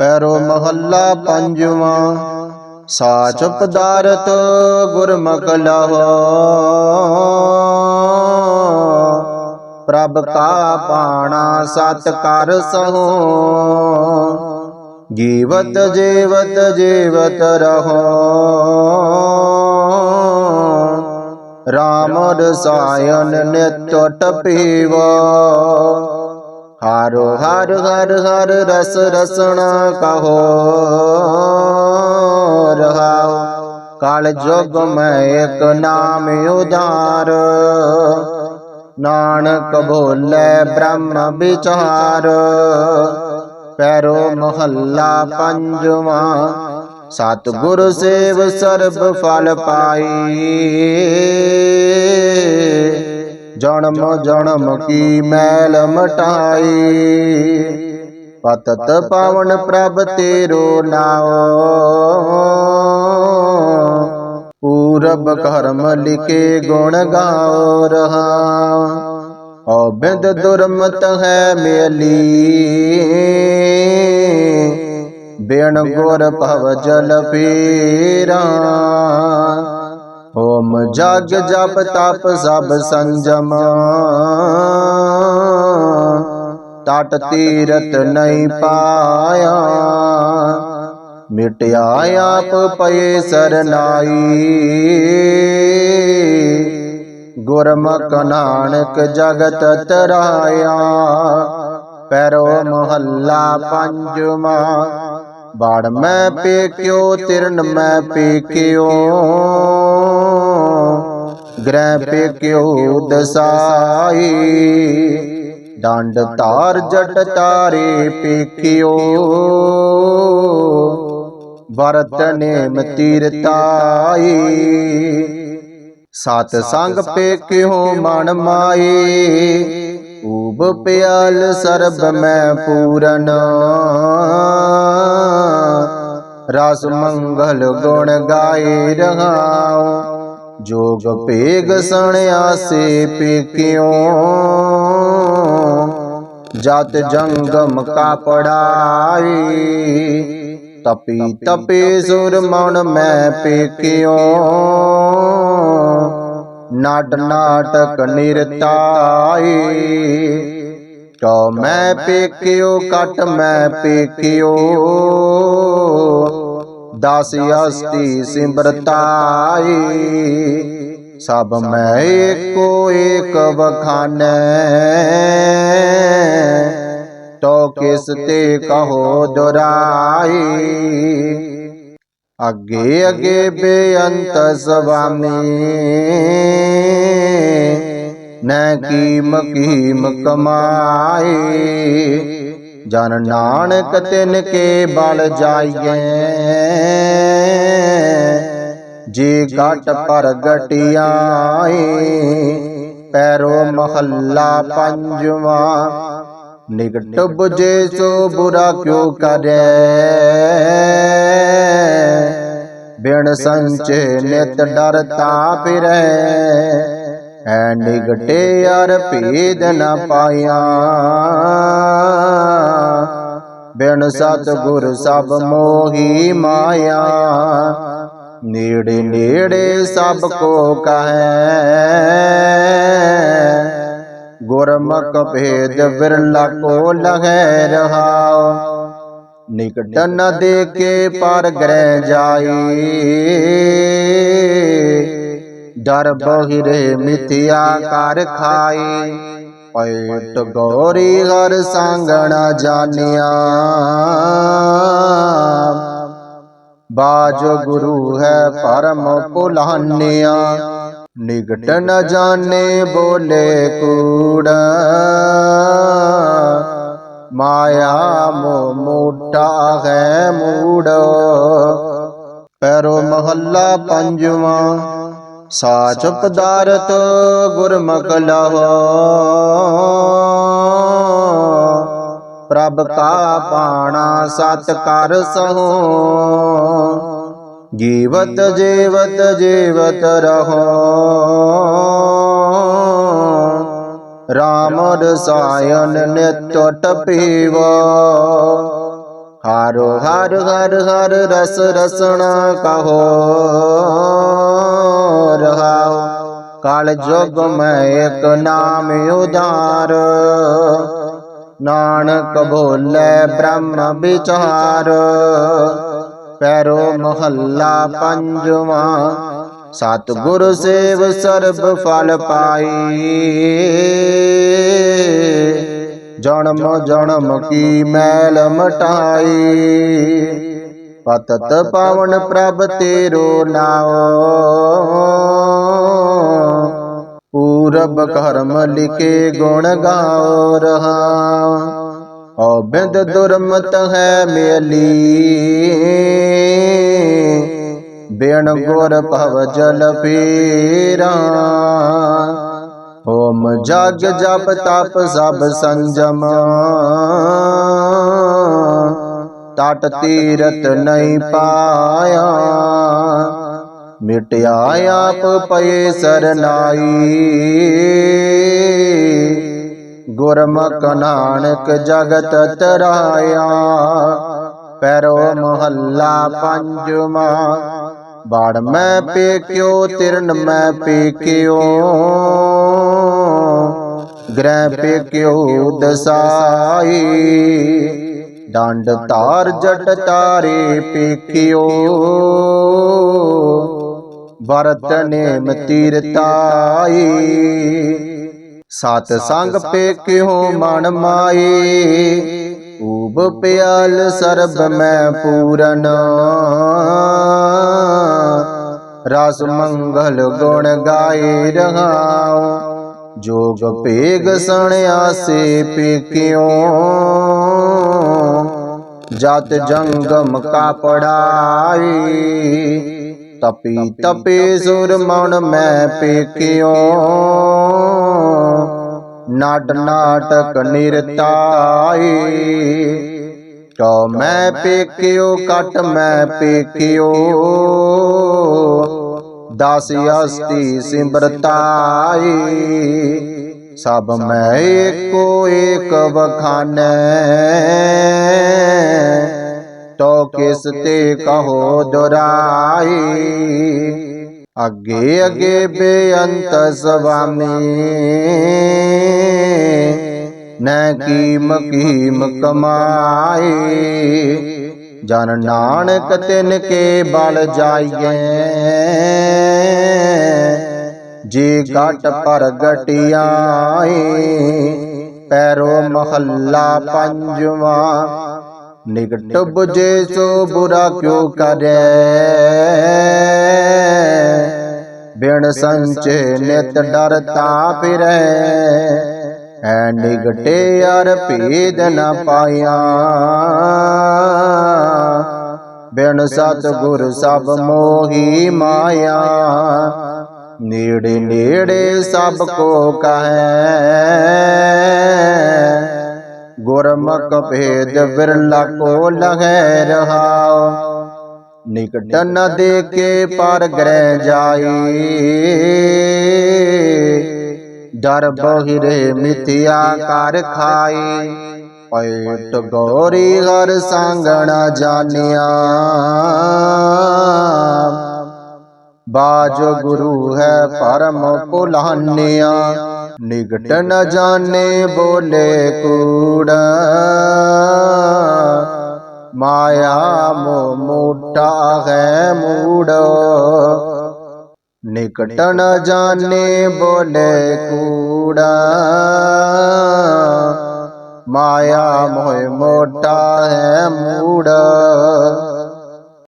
ਪੈਰੋ ਮਹੱਲਾ ਪੰਜਵਾਂ, ਸਾਚ ਪਦਾਰਥ ਗੁਰਮੁਖ ਲਹੋ। ਪ੍ਰਭ ਕਾ ਪਾਣਾ ਸਤ ਕਰ ਸਹੋ, ਜੀਵਤ ਜੀਵਤ ਜੀਵਤ ਰਹੋ। ਰਾਮ ਰਸਾਇਨ ਨਿਤ ਟਪੀਵੋ ਹਰ ਹਰ ਹਰ ਹਰ, ਰਸ, ਰਸਣਾ ਕਹੋ। ਰਹਾਉ ਕਾਲ ਜੋਗ ਮੈਂ ਇੱਕ ਨਾਮ ਉਦਾਰ ਨਾਨਕ ਭੋਲੇ ਬ੍ਰਹਮ ਵਿਚਾਰ। ਪੈਰੋ ਮਹੱਲਾ ਪੰਜਵਾਂ, ਸਤਿਗੁਰ ਸੇਵ ਸਰਬ ਫਲ ਪਾਈ। ਜਨਮ ਜਨਮ ਕੀ ਮੈਲ ਮਟਾਈ? ਪਤਤ ਪਾਵਨ ਪ੍ਰਭ ਤੇਰੋ ਨਾਉ। ਪੂਰਬ ਕਰਮ ਲਿਖੇ ਗੁਣ ਗਾਉ ਰਹਾ ਅਬਿੰਦ ਦੁਰਮਤ ਹੈ ਮੇਲੀ। ਬਿਨ ਗੁਰ ਭਵ ਜਲ ਪੀਰਾ। ਓਮ ਜਗ ਜਪ ਤਪ ਸਭ ਸੰਜਮ ਟਟ ਤੀਰਤ ਨਹੀਂ ਪਾਇਆ ਮਿਟਿਆ ਆਪ ਪਏ ਸਰਨਾਈ ਗੁਰਮੁਖ ਨਾਨਕ ਜਗਤ ਤਰਾਇਆ ਪੈਰੋ ਮਹੱਲਾ ਪੰਜਵਾਂ ਬਾੜ ਮੈਂ ਪੇਕਿਓ ਤਿਰਨ ਮੈਂ ਪੇਕਿਓ ਗ੍ਰਹਿ ਪੇਕਿਓ ਦਸਾਈ? ਡੰਡ ਤਾਰ ਜਟ ਤਾਰੇ ਪੇਕਿਓ ਵਰਤ ਨੇਮ ਤੀਰਤਾਈ। ਸਤ ਸੰਗ ਪੇਕਿਓ ਮਨ ਮਾਏ? ਊਬ ਪਿਆਲ ਸਰਬ ਮੈਂ ਪੂਰਨ। ਰਸ ਮੰਗਲ ਗੁਣ ਗਾਏ ਰਹਾਉ। ਜੋਗ ਭੇਗ ਸਣਿਆ ਸੇ ਪੇਕਿਓ, ਜਤ ਜੰਗਮ ਕਾ ਪੜਾਈ, ਤਪੀ ਤਪੇ ਸੁਰ ਮਨ ਮੈਂ ਪੇਕਿਓ, ਨਾਟ ਨਾਟਕ ਨਿਰਤਾਈ। ਤੋ ਮੈਂ ਪੇਕਿਓ, ਕਟ ਮੈਂ ਪੇਕਿਓ ਦਸ ਅਸਤੀ ਸਿਮਰਤਾਈ ਸਭ ਮੈਂ ਏਕੋ ਏਕ ਵਖਾਨੈ। ਤੋ ਕਿਸ ਤੇ ਕਹੋ ਦੁਰਾਈ ਅੱਗੇ ਅੱਗੇ ਬੇਅੰਤ ਸੁਆਮੀ ਨੈ ਕੀਮ ਕੀਮ ਕਮਾਈ ਜਨ ਨਾਨਕ ਤਿਨ ਕੇ ਬਲ ਜਾਈਏ ਜੀ ਘਟ ਪ੍ਰਗਟਿਆਈ ਪੈਰੋ ਮਹੱਲਾ ਪੰਜਵਾਂ। ਨਿਕਟ ਬੁਝੇ ਸੋ ਬੁਰਾ ਕਿਉ ਕਰੇ? ਬਿਨ ਸੰਚੇ ਨਿਤ ਡਰਤਾ ਫਿਰੈ। ਐ ਨਿਗਟੇ ਅਰ ਭੇਦ ਨ ਪਾਇਆ। ਬਿਨ ਸਤ ਗੁਰ ਸਭ ਮੋਹੀ ਮਾਇਆ। ਨੇੜੇ ਨੇੜੇ ਸਭ ਕੋ ਕਹੈ। ਗੁਰਮੁਖ ਭੇਦ ਵਿਰਲਾ ਕੋ ਲਗੈ ਰਹਾਉ। ਨਿਕਟ ਨ ਦੇ ਕੇ ਪਰ ਗ੍ਰਹਿ ਜਾਈ। ਡਰ ਬਹਿਰੇ ਮਿਥਿਆ ਕਰ ਖਾਈ। ਪੈਟ ਗੋਰੀ ਹਰ ਸੰਗਣ ਜਾਣਿਆ। ਬਾਜ ਗੁਰੂ ਹੈ ਪਰਮ ਭੁਲਾਨਿਆ ਨਿਗਟ ਨ ਜਾਣੇ ਬੋਲੇ ਕੂੜ। ਮਾਇਆ ਮੋ ਮੋਟਾ ਹੈ ਮੂੜ। ਪੈਰੋ ਮਹੱਲਾ ਪੰਜਵਾਂ। ਸਾਚ ਪਦਾਰਥ ਗੁਰਮੁਖ ਲਹੋ। ਪ੍ਰਭ ਕਾ ਪਾਣਾ ਸਤ ਕਰ ਸਹੋ। ਜੀਵਤ ਜੀਵਤ ਜੀਵਤ ਰਹੋ। ਰਾਮ ਰਸਾਇਨ ਨਿਤ ਟਪੀਵੋ। ਹਾਰੋ ਹਰ ਹਰ ਹਰ ਰਸ ਰਸਣਾ ਕਹੋ। ਕਾਲ ਜੋਗ ਮੈਂ ਇੱਕ ਨਾਮ ਉਦਾਰ ਨਾਨਕ ਭੋਲੇ ਬ੍ਰਹਮ ਵਿਚਾਰ। ਪੈਰੋ ਮਹੱਲਾ ਪੰਜਵਾਂ, ਸਤਿਗੁਰ ਸੇਵ ਸਰਬ ਫਲ ਪਾਈ। ਜਨਮ ਜਨਮ ਕੀ ਮੈਲ ਮਟਾਈ। ਪਤਤ ਪਾਵਨ ਪ੍ਰਭ ਤੇਰੋ ਨਾਉ। ਪੂਰਬ ਕਰਮ ਲਿਖੇ ਗੁਣ ਗਾਉ ਰਹਾ। ਓ ਬਿੰਦ ਦੁਰਮਤ ਹੈ ਮੇਲੀ। ਬਿਨ ਗੁਰ ਭਵ ਜਲ ਪੀਰਾ। ਓਮ ਜਗ ਜਪ ਤਪ ਸਭ ਸੰਜਮ। ਟਟ ਤੀਰਤ ਨਹੀਂ ਪਾਇਆ। ਮਿਟਿਆ ਆਪ ਪਏ ਸਰਨਾਈ। ਗੁਰਮੁਖ ਨਾਨਕ ਜਗਤ ਤਰਾਇਆ, ਪੈਰੋ ਮਹੱਲਾ ਪੰਜਵਾਂ। ਬਾੜ ਮੈਂ ਪੇਕਿਓ, ਤਿਰਨ ਮੈਂ ਪੇਕਿਓ। ਗ੍ਰਹਿ ਪੇਕਿਓ ਦਸਾਈ। ਡੰਡ ਤਾਰ ਜਟ ਤਾਰੇ ਪੇਕਿਓ। ਵਰਤ ਨੇਮ ਤੀਰਤਾਈ ਸਤ ਸੰਗ ਪੇਕਿਓ ਮਨ ਮਾਈ ਊਬ ਪਿਆਲ ਸਰਬ ਮੈਂ ਪੂਰਨ। ਰਸ ਮੰਗਲ ਗੁਣ ਗਾਏ ਰਹਾਉ। ਜੋਗ ਪੇਗ ਸਣ ਆਸੇ ਪੇਕਿਓ। ਜਤ ਜੰਗਮ ਕਾ ਪੜਾਈ। ਤਪੀ ਤਪੇ ਸੁਰ ਮਨ ਮੈਂ ਪੇਕਿਓ। ਨਾਟ ਨਾਟਕ ਨਿਰਤਾਈ ਕੋ ਮੈਂ ਪੇਕਿਓ ਕਟ ਮੈਂ ਪੇਕਿਓ। ਦਾਸ ਅਸਤੀ ਸਿਮਰਤਾਈ ਸਭ ਮੈਂ ਏਕੋ ਏਕ ਵਖਾਨੈ। ਤੋ ਕਿਸ ਤੇ ਕਹੋ ਦੁਰਾਈ ਅੱਗੇ ਅੱਗੇ ਬੇਅੰਤ ਸੁਆਮੀ ਨੈ ਕੀਮ ਕੀਮ ਕਮਾਈ। ਜਨ ਨਾਨਕ ਤਿਨ ਕੇ ਬਲ ਜਾਈਏ ਜੀ ਘਟ ਪ੍ਰਗਟਿਆਈ। ਪੈਰੋ ਮਹੱਲਾ ਪੰਜਵਾਂ। ਨਿਕਟ ਬੁਝੇ ਸੋ ਬੁਰਾ ਕਿਉ ਕਰੇ? ਬਿਨ ਸੰਚੇ ਨਿਤ ਡਰਤਾ ਫਿਰੈ। ਐ ਨਿਗਟੇ ਅਰ ਭੇਦ ਨ ਪਾਇਆ। ਬਿਨ ਸਤ ਗੁਰ ਸਭ ਮੋਹੀ ਮਾਇਆ। ਨੇੜੇ ਨੇੜੇ ਸਭ ਕੋ ਕਹੈ। ਗੁਰਮੁਖ ਭੇਦ ਬਿਰਲਾ ਕੋ ਲਹੈ ਰਹਾਉ ਨਿਕਟ ਨ ਦੇਖੇ ਪਰ ਗ੍ਰਹਿ ਜਾਈ। ਡਰ ਬਹਿਰੇ ਮਿਥਿਆ ਕਰ ਖਾਈ। ਪੈਟ ਗੋਰੀ ਹਰ ਸੰਗਣ ਜਾਣਿਆ। ਬਾਜ ਗੁਰੂ ਹੈ ਪਰਮ ਪੁਲਾਨਿਆ ਨਿਗਟ ਨ ਜਾਣੇ ਬੋਲੇ ਕੂੜ। ਮਾਇਆ ਮੋ ਮੋਟਾ ਹੈ ਮੂੜ। ਨਿਕਟ ਨ ਜਾਣੇ ਬੋਲੇ ਕੂੜਾ। ਮਾਇਆ ਮੋਹ ਮੋਟਾ ਹੈ ਮੂੜ।